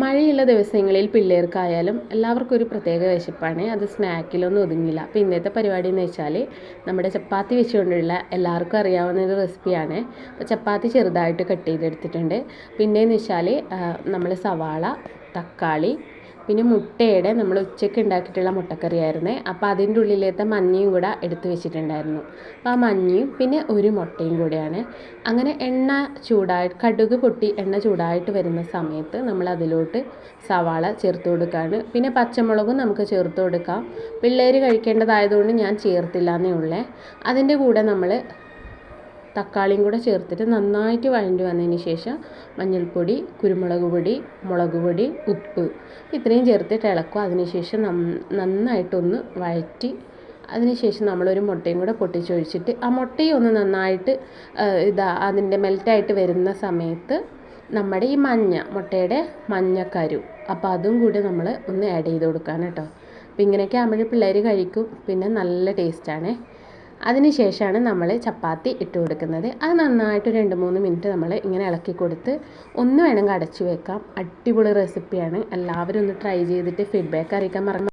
മഴയുള്ള ദിവസങ്ങളിൽ പിള്ളേർക്കായാലും എല്ലാവർക്കും ഒരു പ്രത്യേക വിശപ്പാണ്. അത് സ്നാക്കിലൊന്നും ഒതുങ്ങില്ല. അപ്പോൾ ഇന്നത്തെ പരിപാടി എന്ന് വെച്ചാൽ നമ്മുടെ ചപ്പാത്തി വെച്ചുകൊണ്ടുള്ള എല്ലാവർക്കും അറിയാവുന്ന ഒരു റെസിപ്പിയാണ്. അപ്പോൾ ചപ്പാത്തി ചെറുതായിട്ട് കട്ട് ചെയ്തെടുത്തിട്ടുണ്ട്. പിന്നെയെന്ന് വെച്ചാൽ നമ്മൾ സവാള തക്കാളി പിന്നെ മുട്ടയുടെ നമ്മൾ ഉച്ചയ്ക്ക് ഉണ്ടാക്കിയിട്ടുള്ള മുട്ടക്കറിയായിരുന്നേ. അപ്പോൾ അതിന്റെ ഉള്ളിലത്തെ മഞ്ഞയും കൂടെ എടുത്തു വെച്ചിട്ടുണ്ടായിരുന്നു. അപ്പോൾ ആ മഞ്ഞയും പിന്നെ ഒരു മുട്ടയും കൂടെയാണ്. അങ്ങനെ എണ്ണ ചൂടായി കടുക് പൊട്ടി എണ്ണ ചൂടായിട്ട് വരുന്ന സമയത്ത് നമ്മൾ അതിലോട്ട് സവാള ചേർത്ത് കൊടുക്കുകയാണ് പിന്നെ പച്ചമുളകും നമുക്ക് ചേർത്ത് കൊടുക്കാം. പിള്ളേർ കഴിക്കേണ്ടതായതുകൊണ്ട് ഞാൻ ചേർത്തില്ല എന്നേ ഉള്ളേ. അതിന്റെ കൂടെ നമ്മൾ തക്കാളിയും കൂടെ ചേർത്തിട്ട് നന്നായിട്ട് വഴണ്ടി വന്നതിന് ശേഷം മഞ്ഞൾപ്പൊടി കുരുമുളക് പൊടി മുളക് പൊടി ഉപ്പ് ഇത്രയും ചേർത്തിട്ട് ഇളക്കും. അതിനുശേഷം നന്നായിട്ടൊന്ന് വഴറ്റി അതിനുശേഷം നമ്മളൊരു മുട്ടയും കൂടെ പൊട്ടിച്ചൊഴിച്ചിട്ട് ആ മുട്ടയും ഒന്ന് നന്നായിട്ട് ഇതാ അതിന്റെ മെൽറ്റായിട്ട് വരുന്ന സമയത്ത് നമ്മുടെ ഈ മഞ്ഞ മുട്ടയുടെ മഞ്ഞക്കരു അപ്പോൾ അതും കൂടി നമ്മൾ ഒന്ന് ആഡ് ചെയ്ത് കൊടുക്കാൻ കേട്ടോ. അപ്പോൾ ഇങ്ങനെയൊക്കെ ആകുമ്പോൾ പിള്ളേർ കഴിക്കും. പിന്നെ നല്ല ടേസ്റ്റാണേ. അതിന് ശേഷമാണ് നമ്മൾ ചപ്പാത്തി ഇട്ട് കൊടുക്കുന്നത്. അത് നന്നായിട്ട് രണ്ട് മൂന്ന് മിനിറ്റ് നമ്മൾ ഇങ്ങനെ ഇളക്കി കൊടുത്ത് ഒന്ന് വേണമെങ്കിൽ അടച്ചു വെക്കാം. അടിപൊളി റെസിപ്പിയാണ് എല്ലാവരും ഒന്ന് ട്രൈ ചെയ്തിട്ട് ഫീഡ്ബാക്ക് അറിയിക്കാൻ മറന്നു